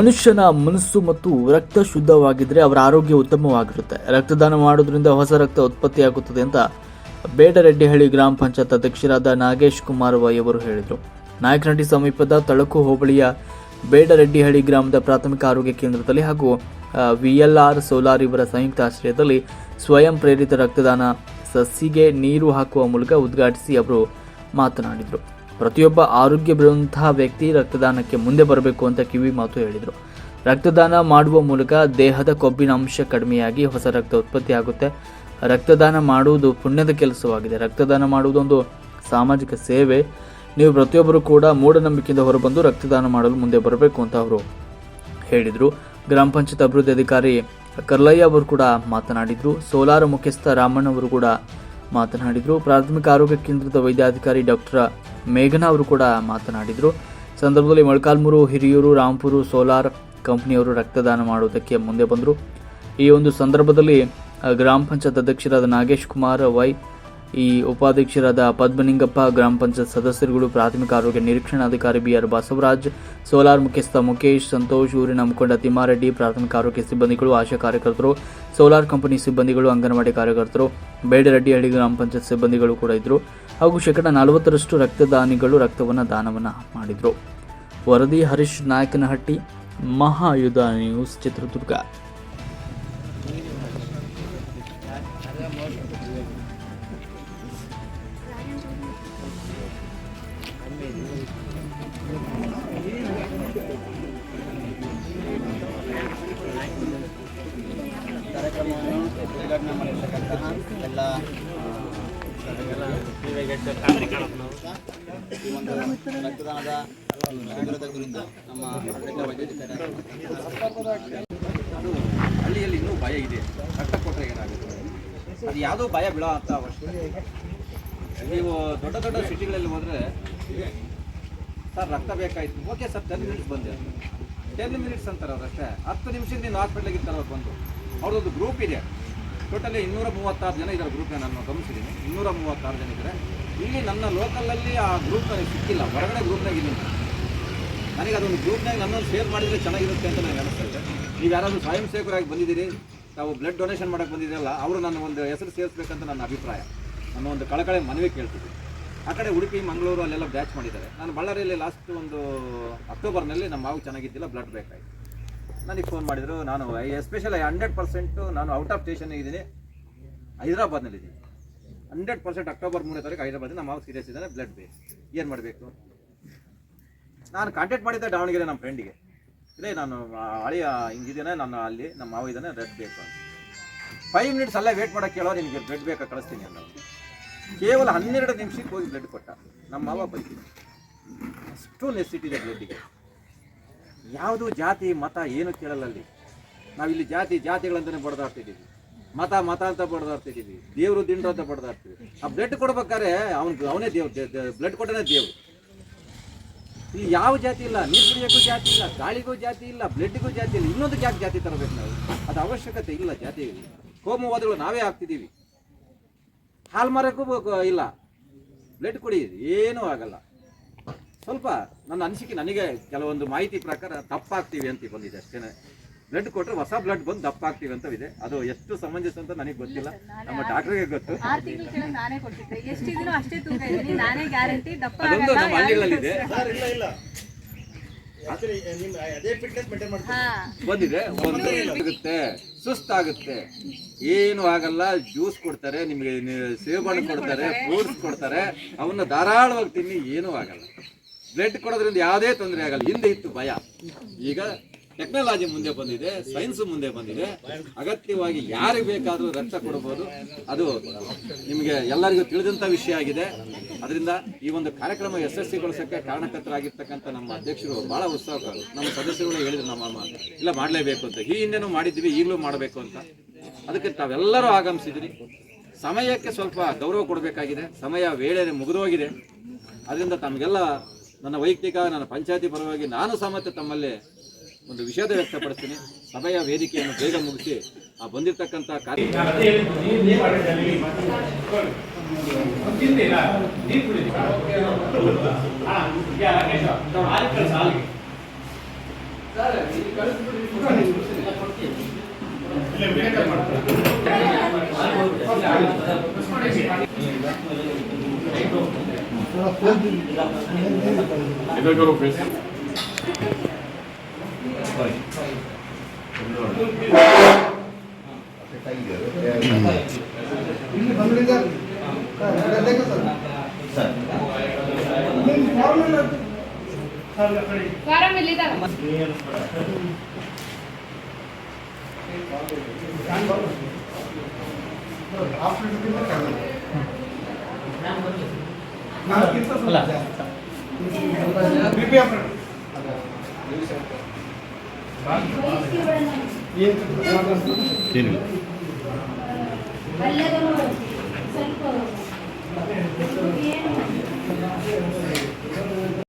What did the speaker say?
ಮನುಷ್ಯನ ಮನಸ್ಸು ಮತ್ತು ರಕ್ತ ಶುದ್ಧವಾಗಿದ್ದರೆ ಅವರ ಆರೋಗ್ಯ ಉತ್ತಮವಾಗಿರುತ್ತೆ. ರಕ್ತದಾನ ಮಾಡೋದ್ರಿಂದ ಹೊಸ ರಕ್ತ ಉತ್ಪತ್ತಿಯಾಗುತ್ತದೆ ಅಂತ ಬೇಡರೆಡ್ಡಿಹಳ್ಳಿ ಗ್ರಾಮ ಪಂಚಾಯತ್ ಅಧ್ಯಕ್ಷರಾದ ನಾಗೇಶ್ ಕುಮಾರ್ ವೈ ಅವರು ಹೇಳಿದರು. ನಾಯಕನಹಟ್ಟಿ ಸಮೀಪದ ತಳಕು ಹೋಬಳಿಯ ಬೇಡರೆಡ್ಡಿಹಳ್ಳಿ ಗ್ರಾಮದ ಪ್ರಾಥಮಿಕ ಆರೋಗ್ಯ ಕೇಂದ್ರದಲ್ಲಿ ಹಾಗೂ ವಿಎಲ್ಆರ್ ಸೋಲಾರ್ ಇವರ ಸಂಯುಕ್ತ ಆಶ್ರಯದಲ್ಲಿ ಸ್ವಯಂ ಪ್ರೇರಿತ ರಕ್ತದಾನ ಸಸಿಗೆ ನೀರು ಹಾಕುವ ಮೂಲಕ ಉದ್ಘಾಟಿಸಿ ಅವರು ಮಾತನಾಡಿದರು. ಪ್ರತಿಯೊಬ್ಬ ಆರೋಗ್ಯ ಬರುವಂತಹ ವ್ಯಕ್ತಿ ರಕ್ತದಾನಕ್ಕೆ ಮುಂದೆ ಬರಬೇಕು ಅಂತ ಕಿವಿ ಮಾತು ಹೇಳಿದರು. ರಕ್ತದಾನ ಮಾಡುವ ಮೂಲಕ ದೇಹದ ಕೊಬ್ಬಿನ ಅಂಶ ಕಡಿಮೆಯಾಗಿ ಹೊಸ ರಕ್ತ ಉತ್ಪತ್ತಿಯಾಗುತ್ತೆ ರಕ್ತದಾನ ಮಾಡುವುದು ಪುಣ್ಯದ ಕೆಲಸವಾಗಿದೆ. ರಕ್ತದಾನ ಮಾಡುವುದೊಂದು ಸಾಮಾಜಿಕ ಸೇವೆ. ನೀವು ಪ್ರತಿಯೊಬ್ಬರು ಕೂಡ ಮೂಢನಂಬಿಕೆಯಿಂದ ಹೊರಬಂದು ರಕ್ತದಾನ ಮಾಡಲು ಮುಂದೆ ಬರಬೇಕು ಅಂತ ಅವರು ಹೇಳಿದರು. ಗ್ರಾಮ ಪಂಚಾಯತ್ ಅಭಿವೃದ್ಧಿ ಅಧಿಕಾರಿ ಕರ್ಲಯ್ಯ ಅವರು ಕೂಡ ಮಾತನಾಡಿದರು. ಸೋಲಾರ ಮುಖ್ಯಸ್ಥ ರಾಮಣ್ಣ ಅವರು ಕೂಡ ಮಾತನಾಡಿದರು. ಪ್ರಾಥಮಿಕ ಆರೋಗ್ಯ ಕೇಂದ್ರದ ವೈದ್ಯಾಧಿಕಾರಿ ಡಾಕ್ಟರ್ ಮೇಘನಾ ಅವರು ಕೂಡ ಮಾತನಾಡಿದರು. ಸಂದರ್ಭದಲ್ಲಿ ಮೊಳಕಾಲ್ಮೂರು ಹಿರಿಯೂರು, ರಾಂಪುರು, ಸೋಲಾರ್ ಕಂಪ್ನಿಯವರು ರಕ್ತದಾನ ಮಾಡುವುದಕ್ಕೆ ಮುಂದೆ ಬಂದರು. ಈ ಒಂದು ಸಂದರ್ಭದಲ್ಲಿ ಗ್ರಾಮ ಪಂಚಾಯತ್ ಅಧ್ಯಕ್ಷರಾದ ನಾಗೇಶ್ ಕುಮಾರ್ ವೈ ಈ ಉಪಾಧ್ಯಕ್ಷರಾದ ಪದ್ಮನಿಂಗಪ್ಪ ಗ್ರಾಮ ಪಂಚಾಯತ್ ಸದಸ್ಯರುಗಳು, ಪ್ರಾಥಮಿಕ ಆರೋಗ್ಯ ನಿರೀಕ್ಷಣಾಧಿಕಾರಿ ಬಿಆರ್ ಬಸವರಾಜ್, ಸೋಲಾರ್ ಮುಖ್ಯಸ್ಥ ಮುಖೇಶ್ ಸಂತೋಷ್, ಊರಿನ ಮುಖಂಡ ತಿಮ್ಮಾರೆಡ್ಡಿ, ಪ್ರಾಥಮಿಕ ಆರೋಗ್ಯ ಸಿಬ್ಬಂದಿಗಳು, ಆಶಾ ಕಾರ್ಯಕರ್ತರು, ಸೋಲಾರ್ ಕಂಪನಿ ಸಿಬ್ಬಂದಿಗಳು, ಅಂಗನವಾಡಿ ಕಾರ್ಯಕರ್ತರು ಬೇಡರೆಡ್ಡಿಹಳ್ಳಿ ಗ್ರಾಮ ಪಂಚಾಯತ್ ಸಿಬ್ಬಂದಿಗಳು ಕೂಡ ಇದ್ದರು ಹಾಗೂ ಶೇಕಡ ನಲವತ್ತರಷ್ಟು ರಕ್ತದಾನಿಗಳು ರಕ್ತವನ್ನು ದಾನವನ್ನು ಮಾಡಿದರು. ವರದಿ ಹರೀಶ್ ನಾಯಕನಹಟ್ಟಿ, ಮಹಾಯುಧ ನ್ಯೂಸ್ ಚಿತ್ರದುರ್ಗ. ಎಲ್ಲ ಈ ಒಂದು ರಕ್ತದಾನದ ಶಿಬಿರದ ಕುರಿತು ನಮ್ಮ ಅದು ಹಳ್ಳಿಯಲ್ಲಿ ಇನ್ನೂ ಭಯ ಇದೆ ರಕ್ತ ಕೊಟ್ಟರೆ ಏನಾಗುತ್ತೆ ಅದು ಯಾವುದೋ ಭಯ ಬೀಳೋ ಅಂತ ಅವಶ್ಯಕತೆ ನೀವು ದೊಡ್ಡ ದೊಡ್ಡ ಸಿಟಿಗಳಲ್ಲಿ ಹೋದರೆ ಸರ್ ರಕ್ತ ಬೇಕಾಯ್ತು. ಓಕೆ ಸರ್ ಟೆನ್ ಮಿನಿಟ್ಸ್ ಬಂದೆ. ಟೆನ್ ಮಿನಿಟ್ಸ್ ಅಂತಾರೆ ಅವರಷ್ಟೇ ಹತ್ತು ನಿಮಿಷದಿಂದ ನೀನು ಹಾಸ್ಪಿಟ್ಲಿಗೆ ಅವ್ರು ಬಂದು. ಅವ್ರದ್ದೊಂದು ಗ್ರೂಪ್ ಇದೆ. ಟೋಟಲಿ ಇನ್ನೂರ ಮೂವತ್ತಾರು ಜನ ಇದರ ಗ್ರೂಪ್ನ ನಾನು ಗಮನಿಸಿದ್ದೀನಿ. ಇನ್ನೂರ ಮೂವತ್ತಾರು ಜನ ಇದ್ದಾರೆ. ಇಲ್ಲಿ ನನ್ನ ಲೋಕಲಲ್ಲಿ ಆ ಗ್ರೂಪ್ ನನಗೆ ಸಿಕ್ಕಿಲ್ಲ. ಹೊರಗಡೆ ಗ್ರೂಪ್ನಾಗ ಇದ್ದೀನಿ. ನನಗೆ ಅದೊಂದು ಗ್ರೂಪ್ನಾಗ ನನ್ನನ್ನು ಶೇರ್ ಮಾಡಿದರೆ ಚೆನ್ನಾಗಿರುತ್ತೆ ಅಂತ ನನಗೆ ಅನಿಸ್ತಾ ಇದೆ ನೀವು ಯಾರಾದರೂ ಸ್ವಯಂ ಸೇವಕರಾಗಿ ಬಂದಿದ್ದೀರಿ ತಾವು ಬ್ಲಡ್ ಡೊನೇಷನ್ ಮಾಡೋಕ್ಕೆ ಬಂದಿದ್ದೀರಲ್ಲ, ಅವರು ನನ್ನ ಒಂದು ಹೆಸರು ಸೇರಿಸ್ಬೇಕಂತ ನನ್ನ ಅಭಿಪ್ರಾಯ. ನನ್ನ ಒಂದು ಕಳಕಳೆ ಮನವಿ ಕೇಳ್ತಿದ್ದೆ ಆ ಕಡೆ ಉಡುಪಿ, ಮಂಗಳೂರು ಅಲ್ಲೆಲ್ಲ ಬ್ಯಾಚ್ ಮಾಡಿದ್ದಾರೆ. ನಾನು ಬಳ್ಳಾರಿಯಲ್ಲಿ ಲಾಸ್ಟ್ ಒಂದು ಅಕ್ಟೋಬರ್ನಲ್ಲಿ ನಮ್ಮ ಮಾವು ಚೆನ್ನಾಗಿದ್ದಿಲ್ಲ ಬ್ಲಡ್ ಬೇಕಾಯಿತು. ನನಗೆ ಫೋನ್ ಮಾಡಿದರು. ನಾನು ಎಸ್ಪೆಷಲಿ ಹಂಡ್ರೆಡ್ ಪರ್ಸೆಂಟು ನಾನು ಔಟ್ ಆಫ್ ಸ್ಟೇಷನ್ ಇದ್ದೀನಿ. ಹೈದರಾಬಾದ್ನಲ್ಲಿದ್ದೀನಿ. ಹಂಡ್ರೆಡ್ ಪರ್ಸೆಂಟ್ ಅಕ್ಟೋಬರ್ ಮೂರನೇ ತಾರೀಕು ಹೈದರಾಬಾದ್ ನಮ್ಮ ಮಾವು ಸೀರಿಯಸ್ ಇದ್ದಾನೆ ಬ್ಲಡ್ ಬೇಸ್ ಏನು ಮಾಡಬೇಕು? ನಾನು ಕಾಂಟ್ಯಾಕ್ಟ್ ಮಾಡಿದ್ದೆ ದಾವಣಗೆರೆ ನಮ್ಮ ಫ್ರೆಂಡಿಗೆ ಇಲ್ಲೇ ನಾನು ಹಳೆಯ ಹಿಂಗಿದ್ದೇನೆ ನಾನು ಅಲ್ಲಿ, ನಮ್ಮ ಮಾವ ಇದ್ದಾನೆ ಬ್ಲಡ್ ಬೇಕು ಅಂತ. ಫೈವ್ ಮಿನಿಟ್ಸ್ ಅಲ್ಲೇ ವೇಟ್ ಮಾಡೋಕೆ ಕೇಳೋ ನಿಮಗೆ ಬ್ಲಡ್ ಬೇಕಾ? ಕಳಿಸ್ತೀನಿ ಅಂತ ಕೇವಲ ಹನ್ನೆರಡು ನಿಮಿಷಕ್ಕೆ ಹೋಗಿ ಬ್ಲಡ್ ಕೊಟ್ಟ. ನಮ್ಮ ಮಾವ ಬೈತೀನಿ ಅಷ್ಟು ನೆಸಿಟಿ ಇದೆ ಬ್ಲಡ್ಡಿಗೆ ಯಾವುದು ಜಾತಿ, ಮತ ಏನು ಕೇಳಲ್ಲ ಅಲ್ಲಿ. ನಾವಿಲ್ಲಿ ಜಾತಿ, ಜಾತಿಗಳಂತಾನೆ ಬಡ್ದಾಡ್ತಿದ್ದೀವಿ. ಮತ ಮತ ಅಂತ ಬಡ್ದಾಡ್ತಿದ್ದೀವಿ. ದೇವರು ದಿಂಡ್ರು ಅಂತ ಬಡ್ದಾಡ್ತೀವಿ ಆ ಬ್ಲಡ್ ಕೊಡ್ಬೇಕಾದ್ರೆ ಅವ್ನು ಅವನೇ ದೇವ್ ಬ್ಲಡ್ ಕೊಟ್ಟನೇ ದೇವ್ರು. ಈ ಯಾವ ಜಾತಿ ಇಲ್ಲ? ನೀರು ಜಾತಿ ಇಲ್ಲ, ಗಾಳಿಗೂ ಜಾತಿ ಇಲ್ಲ ಬ್ಲಡ್ಗೂ ಜಾತಿ ಇಲ್ಲ, ಇನ್ನೊಂದಕ್ಕೆ ಯಾಕೆ ಜಾತಿ ತರಬೇಕು ನಾವು? ಅದು ಅವಶ್ಯಕತೆ ಇಲ್ಲ ಜಾತಿ ಕೋಮುವಾದಗಳು ನಾವೇ ಆಗ್ತಿದ್ದೀವಿ ಹಾಲು ಮಾರಕ್ಕೂ ಇಲ್ಲ. ಬ್ಲಡ್ ಕೊಡಿ ಏನೂ ಆಗಲ್ಲ. ಸ್ವಲ್ಪ ನನ್ನ ಅನಿಸಿಕೆ ನನಗೆ ಕೆಲವೊಂದು ಮಾಹಿತಿ ಪ್ರಕಾರ ತಪ್ಪಾಗ್ತೀವಿ ಅಂತ ಬಂದಿದೆ ಅಷ್ಟೇನೆ. ಬ್ಲಡ್ ಕೊಟ್ಟರೆ ಹೊಸ ಬ್ಲಡ್ ಬಂದು ದಪ್ಪಾಗ್ತೀವಿ ಅಂತ ಇದೆ. ಅದು ಎಷ್ಟು ಸಮಂಜಸ ಅಂತ ನನಗೆ ಗೊತ್ತಿಲ್ಲ. ನಮ್ಮ ಡಾಕ್ಟರ್ಗೆ ಗೊತ್ತು. ಆರು ತಿಂಗಳ ಕೆಳಗೆ ನಾನೇ ಕೊಟ್ಟಿದ್ದೆ. ಎಷ್ಟಿದ್ರು ಅಷ್ಟೇ ತೂಕ ನಾನೇ ಗ್ಯಾರಂಟಿ ದಪ್ಪ ಅದೊಂದು ನಮ್ಮ ಹಳ್ಳಿಗಳಲ್ಲಿದೆ ಬಂದಿದೆ ಒಂದು ಆಗುತ್ತೆ ಸುಸ್ತಾಗುತ್ತೆ. ಏನು ಆಗಲ್ಲ ಜ್ಯೂಸ್ ಕೊಡ್ತಾರೆ ನಿಮಗೆ ಸೇಬಣ್ಣು ಕೊಡ್ತಾರೆ ಫ್ರೂಟ್ಸ್ ಕೊಡ್ತಾರೆ. ಅವನ್ನ ಧಾರಾಳವಾಗಿ ತಿನ್ನಿ ಏನೂ ಆಗಲ್ಲ. ಬ್ಲಡ್ ಕೊಡೋದ್ರಿಂದ ಯಾವುದೇ ತೊಂದರೆ ಆಗಲ್ಲ. ಹಿಂದೆ ಇತ್ತು ಭಯ. ಈಗ ಟೆಕ್ನಾಲಜಿ ಮುಂದೆ ಬಂದಿದೆ ಸೈನ್ಸ್ ಮುಂದೆ ಬಂದಿದೆ. ಅಗತ್ಯವಾಗಿ ಯಾರಿಗೆ ಬೇಕಾದರೂ ರಕ್ತ ಕೊಡಬಹುದು ಅದು ನಿಮಗೆ ಎಲ್ಲರಿಗೂ ತಿಳಿದಂಥ ವಿಷಯ ಆಗಿದೆ. ಅದರಿಂದ ಈ ಒಂದು ಕಾರ್ಯಕ್ರಮ ಯಶಸ್ವಿಗೊಳಿಸೋಕ್ಕೆ ಕಾರಣಕರ್ತರಾಗಿರ್ತಕ್ಕಂಥ ನಮ್ಮ ಅಧ್ಯಕ್ಷರು ಬಹಳ ಉತ್ಸಾಹಕರು ನಮ್ಮ ಸದಸ್ಯರುಗಳು ಹೇಳಿದ್ರು, ನಮ್ಮ ಇಲ್ಲ, ಮಾಡಲೇಬೇಕು ಅಂತ. ಈ ಹಿಂದೆನೂ ಮಾಡಿದ್ವಿ, ಈಗಲೂ ಮಾಡಬೇಕು ಅಂತ. ಅದಕ್ಕೆ ತಾವೆಲ್ಲರೂ ಆಗಮಿಸಿದ್ರಿ. ಸಮಯಕ್ಕೆ ಸ್ವಲ್ಪ ಗೌರವ ಕೊಡಬೇಕಾಗಿದೆ. ಸಮಯ ವೇಳೆ ಮುಗಿದೋಗಿದೆ. ಅದರಿಂದ ತಮಗೆಲ್ಲ ನನ್ನ ವೈಯಕ್ತಿಕ, ನನ್ನ ಪಂಚಾಯತಿ ಪರವಾಗಿ ನಾನು ಸಮೇತ ತಮ್ಮಲ್ಲಿ ಒಂದು ವಿಷಾದ ವ್ಯಕ್ತಪಡಿಸ್ತೀನಿ. ಸಭೆಯ ವೇದಿಕೆಯನ್ನು ಬೇಗ ಮುಗಿಸಿ ಆ ಬಂದಿರತಕ್ಕಂಥ ಕಾರ್ಯ ಸರ್ ಇಲ್ಲಿ ಬಂದ್ರಿಂದ ಸರ್ ನಿಮ್ಮ ಫಾರ್ಮಲ್ ಸರ್ ಆ ಕಡೆ ಫಾರಂ ಇಲ್ಲಿದಾವ ಆಫ್ರಿಕ್ಕಿಂತ ಕಡಿಮೆ ನಾಲ್ಕಿಂತ ಸ್ವಲ್ಪ ಜಾಸ್ತಿ. ಬಿ Gelin.